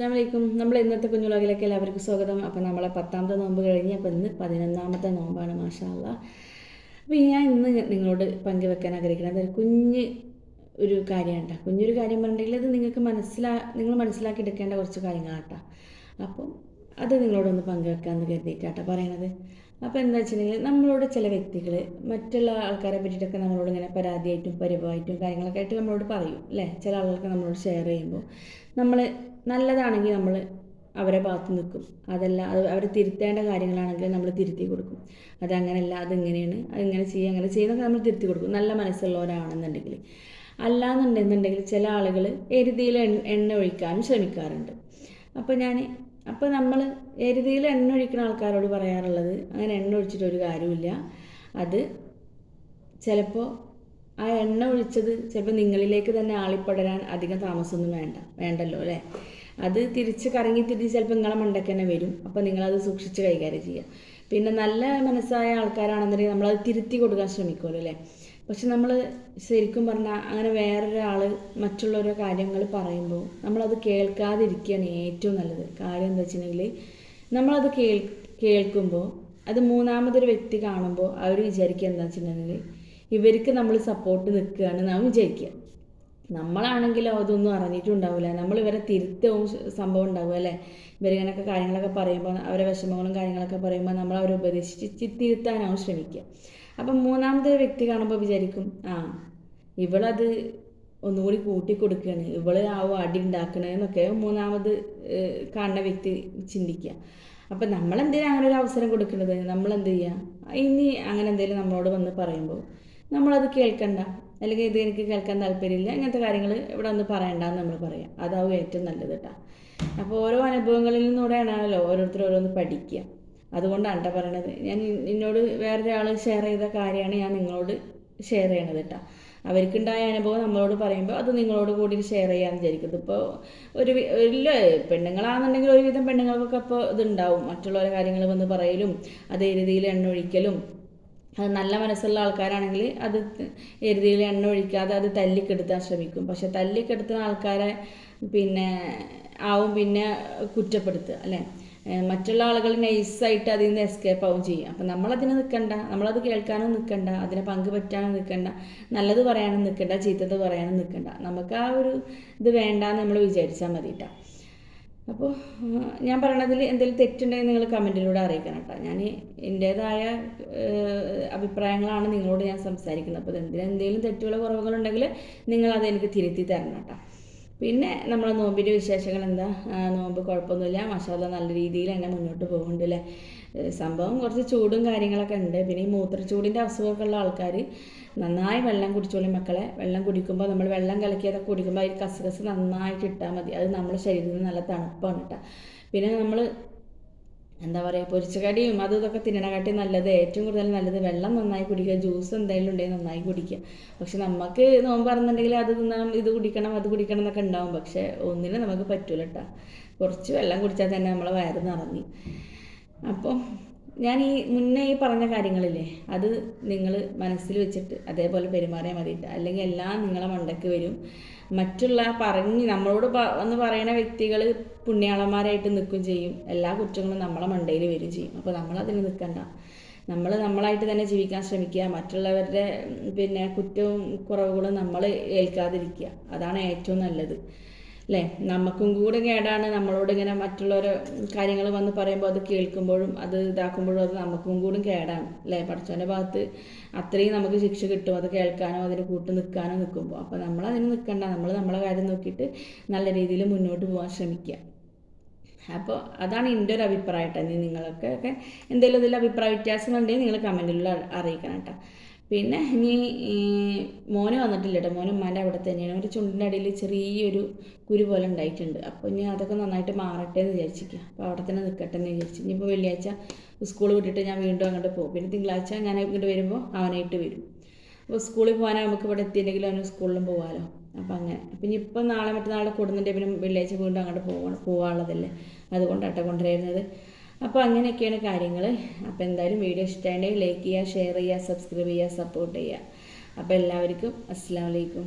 അസ്സാം വലൈക്കും നമ്മൾ ഇന്നത്തെ കുഞ്ഞുളകിലേക്ക് എല്ലാവർക്കും സ്വാഗതം. അപ്പം നമ്മളെ പത്താമത്തെ നോമ്പ് കഴിഞ്ഞ് അപ്പം ഇന്ന് പതിനൊന്നാമത്തെ നോമ്പാണ് മാഷാല്ല അപ്പോൾ ഞാൻ ഇന്ന് നിങ്ങളോട് പങ്കുവെക്കാൻ ആഗ്രഹിക്കുന്നത് ഒരു കുഞ്ഞ് ഒരു കാര്യമാണ് കുഞ്ഞൊരു കാര്യം പറഞ്ഞിട്ടുണ്ടെങ്കിൽ അത് നിങ്ങൾക്ക് മനസ്സിലാ നിങ്ങൾ മനസ്സിലാക്കി എടുക്കേണ്ട കുറച്ച് കാര്യങ്ങളാണ് കേട്ടോ അപ്പം അത് നിങ്ങളോടൊന്ന് പങ്കുവെക്കാമെന്ന് കരുതിയിട്ടാട്ടോ പറയണത്. അപ്പോൾ എന്താ വെച്ചിട്ടുണ്ടെങ്കിൽ നമ്മളോട് ചില വ്യക്തികൾ മറ്റുള്ള ആൾക്കാരെ പറ്റിയിട്ടൊക്കെ നമ്മളോട് ഇങ്ങനെ പരാതിയായിട്ടും പരിഭവമായിട്ടും കാര്യങ്ങളൊക്കെ ആയിട്ട് നമ്മളോട് പറയും അല്ലേ? ചില ആളുകൾക്ക് നമ്മളോട് ഷെയർ ചെയ്യുമ്പോൾ നമ്മൾ നല്ലതാണെങ്കിൽ നമ്മൾ അവരെ ഭാഗത്ത് നിൽക്കും. അതല്ല അത് അവർ തിരുത്തേണ്ട കാര്യങ്ങളാണെങ്കിൽ നമ്മൾ തിരുത്തി കൊടുക്കും. അതങ്ങനെയല്ല അതിങ്ങനെയാണ് അതിങ്ങനെ ചെയ്യുക അങ്ങനെ ചെയ്യുന്നൊക്കെ നമ്മൾ തിരുത്തി കൊടുക്കും. നല്ല മനസ്സുള്ളവരാണെന്നുണ്ടെങ്കിൽ അല്ലാന്നുണ്ടെന്നുണ്ടെങ്കിൽ ചില ആളുകൾ എരുതിയിൽ എണ്ണ ഒഴിക്കാനും ശ്രമിക്കാറുണ്ട്. അപ്പോൾ ഞാൻ അപ്പോൾ നമ്മൾ എരുതിയിൽ എണ്ണ ഒഴിക്കുന്ന ആൾക്കാരോട് പറയാറുള്ളത് അങ്ങനെ എണ്ണ ഒഴിച്ചിട്ട് ഒരു കാര്യമില്ല അത് ചിലപ്പോൾ ആ എണ്ണ ഒഴിച്ചത് ചിലപ്പോൾ നിങ്ങളിലേക്ക് തന്നെ ആളിപ്പടരാൻ അധികം താമസമൊന്നും വേണ്ട വേണ്ടല്ലോ അല്ലേ? അത് തിരിച്ച് കറങ്ങി തിരിച്ച് ചിലപ്പോൾ നിങ്ങളെ മണ്ടയ്ക്ക് തന്നെ വരും. അപ്പോൾ നിങ്ങളത് സൂക്ഷിച്ച് കൈകാര്യം ചെയ്യുക പിന്നെ നല്ല മനസ്സായ ആൾക്കാരാണെന്നുണ്ടെങ്കിൽ നമ്മളത് തിരുത്തി കൊടുക്കാൻ ശ്രമിക്കുമല്ലോ അല്ലേ? പക്ഷെ നമ്മൾ ശരിക്കും പറഞ്ഞാൽ അങ്ങനെ വേറൊരാൾ മറ്റുള്ളവരുടെ കാര്യങ്ങൾ പറയുമ്പോൾ നമ്മളത് കേൾക്കാതിരിക്കുകയാണ് ഏറ്റവും നല്ലത്. കാര്യം എന്താ വെച്ചിട്ടുണ്ടെങ്കിൽ നമ്മളത് കേൾ കേൾക്കുമ്പോൾ അത് മൂന്നാമതൊരു വ്യക്തി കാണുമ്പോൾ അവർ വിചാരിക്കുക എന്താ വെച്ചിട്ടുണ്ടെങ്കിൽ ഇവർക്ക് നമ്മൾ സപ്പോർട്ട് നിൽക്കുകയാണ് നാം വിചാരിക്കുക. നമ്മളാണെങ്കിലോ അതൊന്നും അറിഞ്ഞിട്ടുണ്ടാവില്ല നമ്മൾ ഇവരെ തിരുത്തവും സംഭവം ഉണ്ടാവും അല്ലേ? ഇവരിങ്ങനൊക്കെ കാര്യങ്ങളൊക്കെ പറയുമ്പോൾ അവരെ വിഷമങ്ങളും കാര്യങ്ങളൊക്കെ പറയുമ്പോൾ നമ്മൾ അവരെ ഉപദേശിച്ച് തിരുത്താനാവും ശ്രമിക്കുക. അപ്പം മൂന്നാമത്തെ വ്യക്തി കാണുമ്പോൾ വിചാരിക്കും ആ ഇവളത് ഒന്നുകൂടി കൂട്ടി കൊടുക്കുകയാണ് ഇവൾ ആവും അടി ഉണ്ടാക്കണേന്നൊക്കെ മൂന്നാമത് കാണുന്ന വ്യക്തി ചിന്തിക്കുക. അപ്പം നമ്മളെന്തേലും അങ്ങനെ ഒരു അവസരം കൊടുക്കുന്നത് നമ്മൾ എന്ത് ചെയ്യുക ഇനി അങ്ങനെ എന്തെങ്കിലും നമ്മളോട് വന്ന് പറയുമ്പോൾ നമ്മളത് കേൾക്കണ്ട അല്ലെങ്കിൽ ഇത് എനിക്ക് കേൾക്കാൻ താല്പര്യമില്ല ഇങ്ങനത്തെ കാര്യങ്ങൾ ഇവിടെ ഒന്ന് പറയണ്ടെന്ന് നമ്മൾ പറയാം. അതാവും ഏറ്റവും നല്ലത് കേട്ടോ അപ്പോൾ ഓരോ അനുഭവങ്ങളിൽ നിന്നൂടെയാണല്ലോ ഓരോരുത്തർ ഓരോന്ന് പഠിക്കുക. അതുകൊണ്ടാണ് കേട്ടോ പറയണത്. ഞാൻ എന്നോട് വേറൊരാൾ ഷെയർ ചെയ്ത കാര്യമാണ് ഞാൻ നിങ്ങളോട് ഷെയർ ചെയ്യണത് കേട്ടോ അവർക്കുണ്ടായ അനുഭവം നമ്മളോട് പറയുമ്പോൾ അത് നിങ്ങളോട് കൂടി ഷെയർ ചെയ്യാൻ വിചാരിക്കുന്നത് ഇപ്പോൾ ഒരു ഇല്ല പെണ്ണുങ്ങളാണെന്നുണ്ടെങ്കിൽ ഒരുവിധം പെണ്ണുങ്ങൾക്കൊക്കെ ഇപ്പോൾ ഇതുണ്ടാവും. മറ്റുള്ളവരെ കാര്യങ്ങൾ വന്ന് പറയലും അതേ രീതിയിൽ എണ്ണ ഒഴിക്കലും അത് നല്ല മനസ്സുള്ള ആൾക്കാരാണെങ്കിൽ അത് എരുതിയിൽ എണ്ണ ഒഴിക്കാതെ അത് തല്ലിക്കെടുത്താൻ ശ്രമിക്കും. പക്ഷെ തല്ലിക്കെടുത്തുന്ന ആൾക്കാരെ പിന്നെ ആവും പിന്നെ കുറ്റപ്പെടുത്തുക അല്ലേ? മറ്റുള്ള ആളുകൾ നൈസായിട്ട് അതിൽ നിന്ന് എസ്കേപ്പ് ആവും ചെയ്യും. അപ്പം നമ്മളതിന് നിൽക്കണ്ട നമ്മളത് കേൾക്കാനും നിൽക്കണ്ട അതിനെ പങ്ക് പറ്റാനും നിൽക്കണ്ട നല്ലത് പറയാനും നിൽക്കണ്ട ചീത്തത് പറയാനും നിൽക്കണ്ട നമുക്ക് ആ ഒരു ഇത് വേണ്ടാന്ന് നമ്മൾ വിചാരിച്ചാൽ മതി കേട്ടോ അപ്പോൾ ഞാൻ പറയണതിൽ എന്തെങ്കിലും തെറ്റുണ്ടെങ്കിൽ നിങ്ങൾ കമന്റിലൂടെ അറിയിക്കണം കേട്ടോ ഞാൻ എന്റേതായ അഭിപ്രായങ്ങളാണ് നിങ്ങളോട് ഞാൻ സംസാരിക്കുന്നത്. അപ്പോൾ എന്തെങ്കിലും എന്തെങ്കിലും തെറ്റുകളോ കുറവുകളുണ്ടെങ്കിൽ നിങ്ങളതെനിക്ക് തിരുത്തി തരണം കേട്ടോ പിന്നെ നമ്മളെ നോമ്പിന്റെ വിശേഷങ്ങൾ എന്താ നോമ്പ് കുഴപ്പമൊന്നുമില്ല. മസാല നല്ല രീതിയിൽ തന്നെ മുന്നോട്ട് പോകുന്നുണ്ട് അല്ലേ സംഭവം കുറച്ച് ചൂടും കാര്യങ്ങളൊക്കെ ഉണ്ട്. പിന്നെ ഈ മൂത്രച്ചൂടിന്റെ അസുഖമൊക്കെ ഉള്ള ആൾക്കാർ നന്നായി വെള്ളം കുടിച്ചോളി മക്കളെ. വെള്ളം കുടിക്കുമ്പോൾ നമ്മൾ വെള്ളം കലക്കിയതൊക്കെ കുടിക്കുമ്പോൾ അതിൽ കസകസ് നന്നായിട്ട് ഇട്ടാൽ മതി. അത് നമ്മുടെ ശരീരത്തിന് നല്ല തണുപ്പാണ് കേട്ടോ പിന്നെ നമ്മൾ എന്താ പറയുക പൊരിച്ചകടിയും അതും ഇതൊക്കെ തിന്നണക്കാട്ടി നല്ലത്. ഏറ്റവും കൂടുതൽ നല്ലത് വെള്ളം നന്നായി കുടിക്കുക ജ്യൂസ് എന്തെങ്കിലും ഉണ്ടെങ്കിൽ നന്നായി കുടിക്കുക. പക്ഷെ നമുക്ക് നോമ്പ് പറഞ്ഞിട്ടുണ്ടെങ്കിൽ അത് തിന്നണം ഇത് കുടിക്കണം അത് കുടിക്കണം എന്നൊക്കെ ഉണ്ടാവും. പക്ഷെ ഒന്നിനും നമുക്ക് പറ്റൂല കേട്ടോ കുറച്ച് വെള്ളം കുടിച്ചാൽ തന്നെ നമ്മളെ വയറ് നിറഞ്ഞു. അപ്പോൾ ഞാൻ ഈ മുന്നേ ഈ പറഞ്ഞ കാര്യങ്ങളില്ലേ അത് നിങ്ങൾ മനസ്സിൽ വെച്ചിട്ട് അതേപോലെ പെരുമാറിയാൽ മതി. അല്ലെങ്കിൽ എല്ലാം നിങ്ങളെ മണ്ടയ്ക്ക് വരും. മറ്റുള്ള പറഞ്ഞ് നമ്മളോട് വന്ന് പറയുന്ന വ്യക്തികൾ പുണ്യാളന്മാരായിട്ട് നിൽക്കുകയും ചെയ്യും. എല്ലാ കുറ്റങ്ങളും നമ്മളെ മണ്ടയിൽ വരും ചെയ്യും. അപ്പോൾ നമ്മളതിന് നിൽക്കണ്ട. നമ്മൾ നമ്മളായിട്ട് തന്നെ ജീവിക്കാൻ ശ്രമിക്കുക. മറ്റുള്ളവരുടെ പിന്നെ കുറ്റവും കുറവുകളും നമ്മൾ ഏൽക്കാതിരിക്കുക. അതാണ് ഏറ്റവും നല്ലത്. അല്ലേ നമുക്കും കൂടെ കേടാണ്. നമ്മളോട് ഇങ്ങനെ മറ്റുള്ളവർ കാര്യങ്ങൾ വന്ന് പറയുമ്പോൾ അത് കേൾക്കുമ്പോഴും അത് ഇതാക്കുമ്പോഴും അത് നമുക്കും കൂടും കേടാണ്. അല്ലേ പഠിച്ചവന്റെ ഭാഗത്ത് അത്രയും നമുക്ക് ശിക്ഷ കിട്ടും. അത് കേൾക്കാനോ അതിന് കൂട്ട് നിൽക്കാനോ നിൽക്കുമ്പോൾ. അപ്പോൾ നമ്മൾ അതിന് നിൽക്കണ്ട. നമ്മൾ നമ്മളെ കാര്യം നോക്കിയിട്ട് നല്ല രീതിയിൽ മുന്നോട്ട് പോകാൻ ശ്രമിക്കുക. അപ്പോൾ അതാണ് എന്റെ ഒരു അഭിപ്രായം കേട്ടോ. നിങ്ങളൊക്കെ ഒക്കെ എന്തെങ്കിലും ഇതിൽ അഭിപ്രായ വ്യത്യാസങ്ങളുണ്ടെങ്കിൽ നിങ്ങൾ കമന്റിലൂടെ അറിയിക്കണം കേട്ടോ. പിന്നെ ഇനി മോന് വന്നിട്ടില്ല കേട്ടോ മോൻ ഉമ്മാന്റെ അവിടെ തന്നെയാണ്. ഒരു ചുണ്ടിന്റെ അടിയിൽ ചെറിയൊരു കുരു പോലെ ഉണ്ടായിട്ടുണ്ട്. അപ്പോൾ ഇനി അതൊക്കെ നന്നായിട്ട് മാറട്ടെ എന്ന് വിചാരിച്ചിരിക്കുക അപ്പോൾ അവിടെ തന്നെ നിൽക്കട്ടെ എന്ന് വിചാരിച്ചു ഇനിയിപ്പോൾ വെള്ളിയാഴ്ച സ്കൂൾ വിട്ടിട്ട് ഞാൻ വീണ്ടും അങ്ങോട്ട് പോകും. പിന്നെ തിങ്കളാഴ്ച ഞാൻ ഇങ്ങോട്ട് വരുമ്പോൾ അവനായിട്ട് വരും. അപ്പോൾ സ്കൂളിൽ പോകാനാണ് നമുക്ക് ഇവിടെ എത്തിയിട്ടുണ്ടെങ്കിൽ അവന് സ്കൂളിലും പോകാമല്ലോ അപ്പോൾ അങ്ങനെ. പിന്നെ ഇപ്പം നാളെ മറ്റന്നാളെ കൂടുന്നുണ്ടെങ്കിൽ പിന്നെ വെള്ളിയാഴ്ച വീണ്ടും അങ്ങോട്ട് പോകണം പോകാനുള്ളതല്ലേ അതുകൊണ്ടാട്ടോ കൊണ്ടുവരുന്നത്. അപ്പോൾ അങ്ങനെയൊക്കെയാണ് കാര്യങ്ങൾ അപ്പോൾ എന്തായാലും വീഡിയോ ഇഷ്ടമായിട്ടുണ്ടെങ്കിൽ ലൈക്ക് ചെയ്യുക ഷെയർ ചെയ്യുക സബ്സ്ക്രൈബ് ചെയ്യുക സപ്പോർട്ട് ചെയ്യുക. അപ്പോൾ എല്ലാവർക്കും അസ്സാം വലൈക്കും